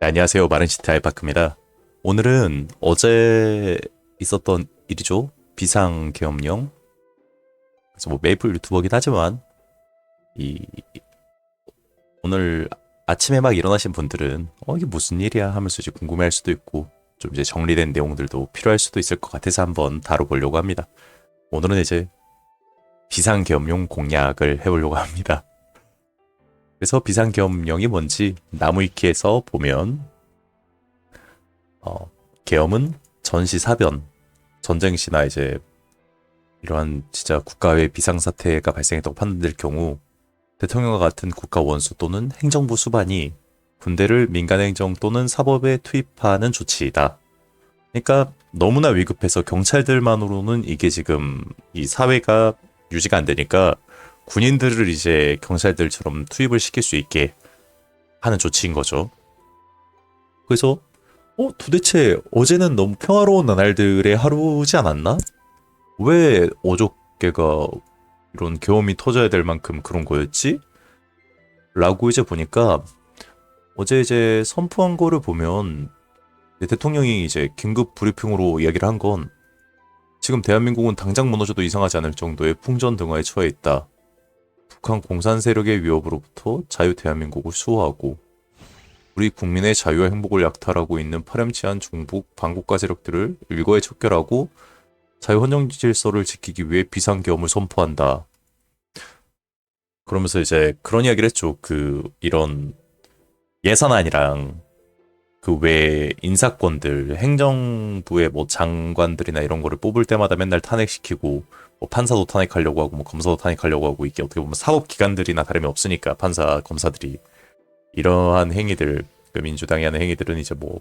네, 안녕하세요. 마른시트 알파크입니다. 오늘은 어제 있었던 일이죠. 비상계엄령. 그래서 뭐 메이플 유튜버긴 하지만 이 오늘 아침에 막 일어나신 분들은 어 이게 무슨 일이야 하면서 이제 궁금해할 수도 있고 좀 이제 정리된 내용들도 필요할 수도 있을 것 같아서 한번 다뤄보려고 합니다. 오늘은 이제 비상계엄령 공략을 해보려고 합니다. 그래서 비상계엄령이 뭔지 나무위키에서 보면 어, 계엄은 전시사변, 전쟁 시나 이제 이러한 진짜 국가의 비상사태가 발생했다고 판단될 경우 대통령과 같은 국가 원수 또는 행정부 수반이 군대를 민간행정 또는 사법에 투입하는 조치이다. 그러니까 너무나 위급해서 경찰들만으로는 이게 지금 이 사회가 유지가 안 되니까 군인들을 이제 경찰들처럼 투입을 시킬 수 있게 하는 조치인 거죠. 그래서 어 도대체 어제는 너무 평화로운 나날들의 하루지 않았나? 왜 어저께가 이런 계엄이 터져야 될 만큼 그런 거였지? 라고 이제 보니까 어제 이제 선포한 거를 보면 이제 대통령이 이제 긴급 브리핑으로 이야기를 한 건 지금 대한민국은 당장 무너져도 이상하지 않을 정도의 풍전 등화에 처해 있다. 북한 공산 세력의 위협으로부터 자유 대한민국을 수호하고 우리 국민의 자유와 행복을 약탈하고 있는 파렴치한 중북 반국가 세력들을 일거에 척결하고 자유 헌정 질서를 지키기 위해 비상계엄을 선포한다. 그러면서 이제 그런 이야기를 했죠. 그 이런 예산안이랑 그 외 인사권들 행정부의 뭐 장관들이나 이런 거를 뽑을 때마다 맨날 탄핵시키고 뭐 판사도 탄핵하려고 하고 뭐 검사도 탄핵하려고 하고 이게 어떻게 보면 사법 기관들이나 다름이 없으니까 판사 검사들이 이러한 행위들 그 민주당이 하는 행위들은 이제 뭐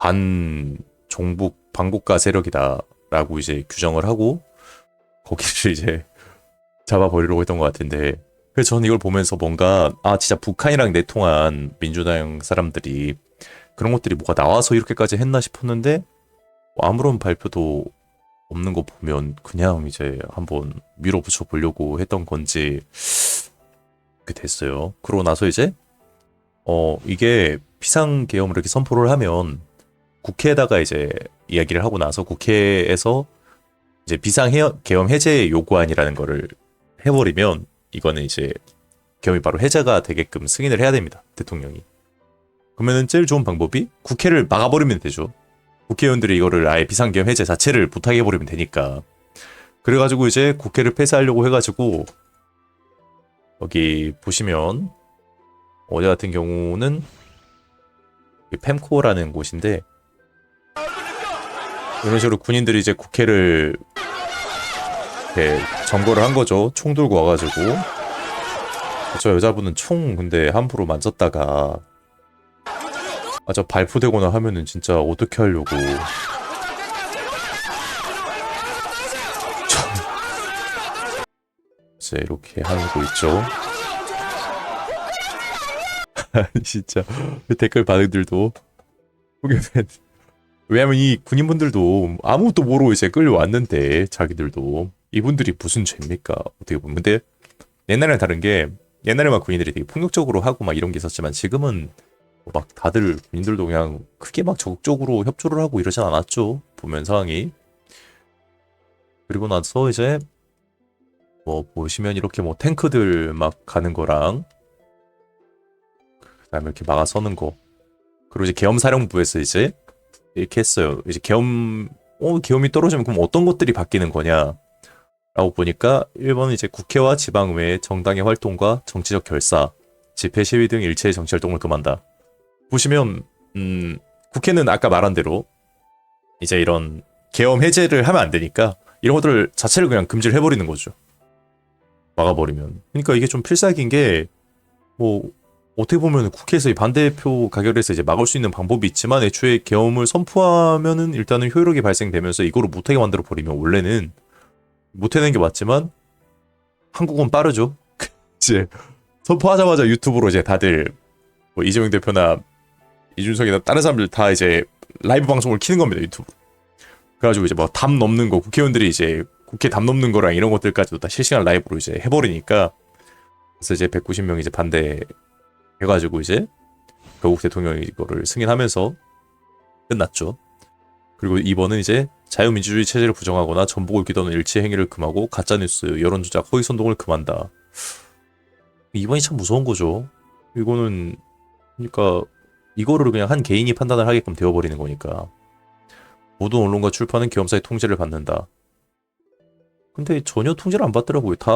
반 종북 반국가 세력이다라고 이제 규정을 하고 거기를 이제 잡아버리려고 했던 것 같은데 그래서 저는 이걸 보면서 뭔가 아 진짜 북한이랑 내통한 민주당 사람들이 그런 것들이 뭐가 나와서 이렇게까지 했나 싶었는데 뭐 아무런 발표도 없는 거 보면 그냥 이제 한번 밀어붙여 보려고 했던 건지 그렇게 됐어요. 그러고 나서 이제 어 이게 비상계엄을 이렇게 선포를 하면 국회에다가 이제 이야기를 하고 나서 국회에서 이제 비상 계엄 해제 요구안이라는 거를 해버리면 이거는 이제 계엄이 바로 해제가 되게끔 승인을 해야 됩니다. 대통령이. 그러면은 제일 좋은 방법이 국회를 막아버리면 되죠. 국회의원들이 이거를 아예 비상계엄 해제 자체를 부탁해버리면 되니까. 그래가지고 이제 국회를 폐쇄하려고 해가지고 여기 보시면 어제 같은 경우는 이 펜코라는 곳인데 이런 식으로 군인들이 이제 국회를 점거를 한 거죠. 총 들고 와가지고 저 여자분은 총 근데 함부로 만졌다가 아저 발포되거나 하면은 진짜 어떻게 하려고. 이제 이렇게 하고 있죠. 진짜. 댓글 반응들도. 왜냐면 이 군인분들도 아무것도 모르고 이제 끌려왔는데 자기들도. 이분들이 무슨 죄입니까? 어떻게 보면. 근데 옛날에는 다른 게 옛날에 막 군인들이 되게 폭력적으로 하고 막 이런 게 있었지만 지금은 막 다들 군인들도 그냥 크게 막 적극적으로 협조를 하고 이러진 않았죠. 보면 상황이. 그리고 나서 이제 뭐 보시면 이렇게 뭐 탱크들 막 가는 거랑 그다음에 이렇게 막아서는 거. 그리고 이제 계엄사령부에서 이제 이렇게 했어요. 이제 계엄 어 계엄이 떨어지면 그럼 어떤 것들이 바뀌는 거냐? 라고 보니까 1번은 이제 국회와 지방의회의 정당의 활동과 정치적 결사, 집회 시위 등 일체의 정치 활동을 금한다. 보시면 음, 국회는 아까 말한 대로 이제 이런 계엄 해제를 하면 안 되니까 이런 것들을 자체를 그냥 금지를 해버리는 거죠. 막아버리면. 그러니까 이게 좀 필살기인 게 뭐 어떻게 보면 국회에서 이 반대표 가결해서 이제 막을 수 있는 방법이 있지만 애초에 계엄을 선포하면은 일단은 효력이 발생되면서 이거를 못하게 만들어 버리면 원래는 못해낸 게 맞지만 한국은 빠르죠. 이제 선포하자마자 유튜브로 이제 다들 뭐 이재명 대표나 이준석이나 다른 사람들 다 이제 라이브 방송을 키는 겁니다 유튜브. 그래가지고 이제 뭐 담 넘는 거 국회의원들이 이제 국회 담 넘는 거랑 이런 것들까지도 다 실시간 라이브로 이제 해버리니까 그래서 이제 190명 이제 반대 해가지고 이제 결국 대통령이 이거를 승인하면서 끝났죠. 그리고 이번은 이제 자유민주주의 체제를 부정하거나 전복을 기도하는 일치 행위를 금하고 가짜뉴스, 여론조작, 허위선동을 금한다. 이번이 참 무서운 거죠. 이거는 그러니까 이거를 그냥 한 개인이 판단을 하게끔 되어버리는 거니까 모든 언론과 출판은 계엄사의 통제를 받는다. 근데 전혀 통제를 안 받더라고요. 다,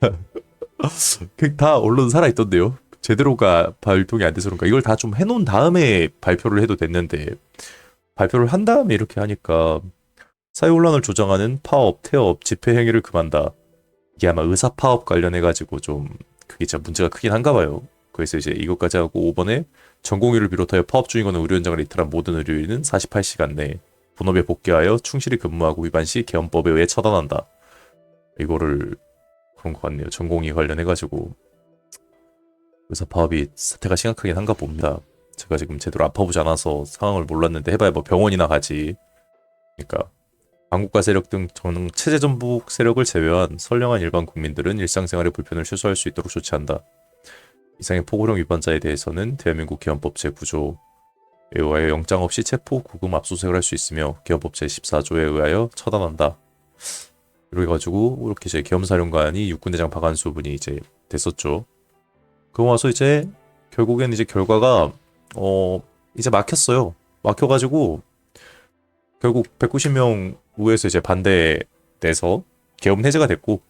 그다 언론 살아있던데요. 제대로가 발동이 안 돼서 그런가. 이걸 다 좀 해놓은 다음에 발표를 해도 됐는데, 발표를 한 다음에 이렇게 하니까, 사회혼란을 조장하는 파업, 태업, 집회 행위를 금한다. 이게 아마 의사 파업 관련해가지고 좀, 그게 진짜 문제가 크긴 한가 봐요. 그래서 이제 이것까지 하고 5번에 전공의를 비롯하여 파업 중이거나 의료 현장을 이탈한 모든 의료인은 48시간 내에 본업에 복귀하여 충실히 근무하고 위반 시 개헌법에 의해 처단한다. 이거를 그런 것 같네요. 전공의 관련해가지고 의사 파업이 사태가 심각하긴 한가 봅니다. 제가 지금 제대로 아파보지 않아서 상황을 몰랐는데 해봐야 뭐 병원이나 가지. 그러니까 반국가 세력 등정 체제 전복 세력을 제외한 선량한 일반 국민들은 일상생활의 불편을 최소화할 수 있도록 조치한다. 이상의 포고령 위반자에 대해서는 대한민국 개헌법 제9조 에 의하여 영장 없이 체포, 구금, 압수수색을 할 수 있으며 개헌법 제14조에 의하여 처단한다. 이렇게 가지고 이렇게 이제 계엄사령관이 육군대장 박한수 분이 이제 됐었죠. 그거 와서 이제 결국엔 이제 결과가 어 이제 막혔어요. 막혀가지고 결국 190명 우에서 이제 반대 내서 계엄 해제가 됐고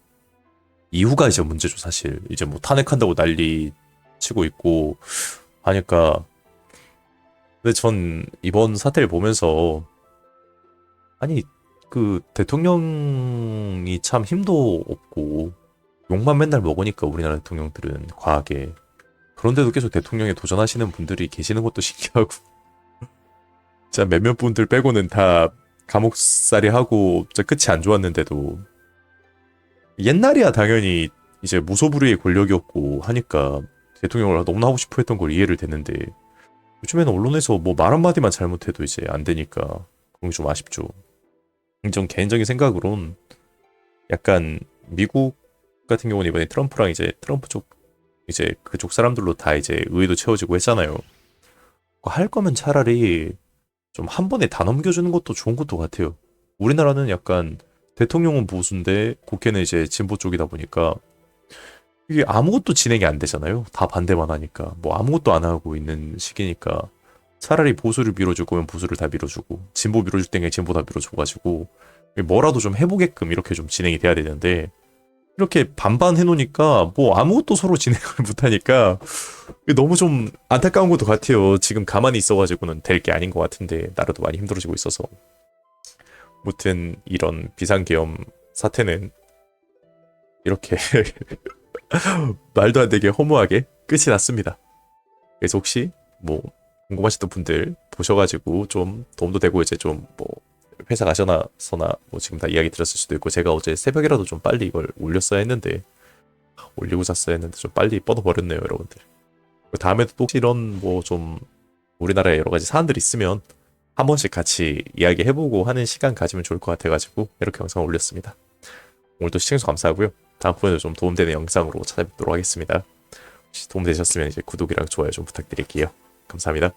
이후가 이제 문제죠 사실 이제 뭐 탄핵한다고 난리 치고 있고 하니까 근데 전 이번 사태를 보면서 아니 그 대통령이 참 힘도 없고 욕만 맨날 먹으니까 우리나라 대통령들은 과하게. 그런데도 계속 대통령에 도전하시는 분들이 계시는 것도 신기하고. 진짜 몇몇 분들 빼고는 다 감옥살이 하고 진짜 끝이 안 좋았는데도. 옛날이야 당연히 이제 무소불위의 권력이었고 하니까 대통령을 너무나 하고 싶어 했던 걸 이해를 됐는데 요즘에는 언론에서 뭐 말 한마디만 잘못해도 이제 안 되니까 그런 게 좀 아쉽죠. 좀 개인적인 생각으론 약간 미국 같은 경우는 이번에 트럼프랑 이제 트럼프 쪽 이제 그쪽 사람들로 다 이제 의회도 채워지고 했잖아요. 할 거면 차라리 좀 한 번에 다 넘겨주는 것도 좋은 것도 같아요. 우리나라는 약간 대통령은 보수인데 국회는 이제 진보 쪽이다 보니까 이게 아무것도 진행이 안 되잖아요. 다 반대만 하니까. 뭐 아무것도 안 하고 있는 시기니까 차라리 보수를 밀어줄 거면 보수를 다 밀어주고 진보 밀어줄 땡에 진보 다 밀어줘가지고 뭐라도 좀 해보게끔 이렇게 좀 진행이 돼야 되는데 이렇게 반반 해놓으니까 뭐 아무것도 서로 진행을 못하니까 너무 좀 안타까운 것도 같아요. 지금 가만히 있어가지고는 될 게 아닌 것 같은데 나라도 많이 힘들어지고 있어서 무튼 이런 비상계엄 사태는 이렇게 말도 안 되게 허무하게 끝이 났습니다. 그래서 혹시 뭐 궁금하셨던 분들 보셔가지고 좀 도움도 되고 이제 좀 뭐 회사 가셔나서나 뭐 지금 다 이야기 들었을 수도 있고 제가 어제 새벽이라도 좀 빨리 이걸 올렸어야 했는데 올리고 잤어야 했는데 좀 빨리 뻗어버렸네요 여러분들. 다음에도 또 혹시 이런 뭐 좀 우리나라에 여러 가지 사안들이 있으면 한 번씩 같이 이야기해보고 하는 시간 가지면 좋을 것 같아가지고 이렇게 영상을 올렸습니다. 오늘도 시청해주셔서 감사하고요. 다음번에도 좀 도움되는 영상으로 찾아뵙도록 하겠습니다. 혹시 도움되셨으면 이제 구독이랑 좋아요 좀 부탁드릴게요. 감사합니다.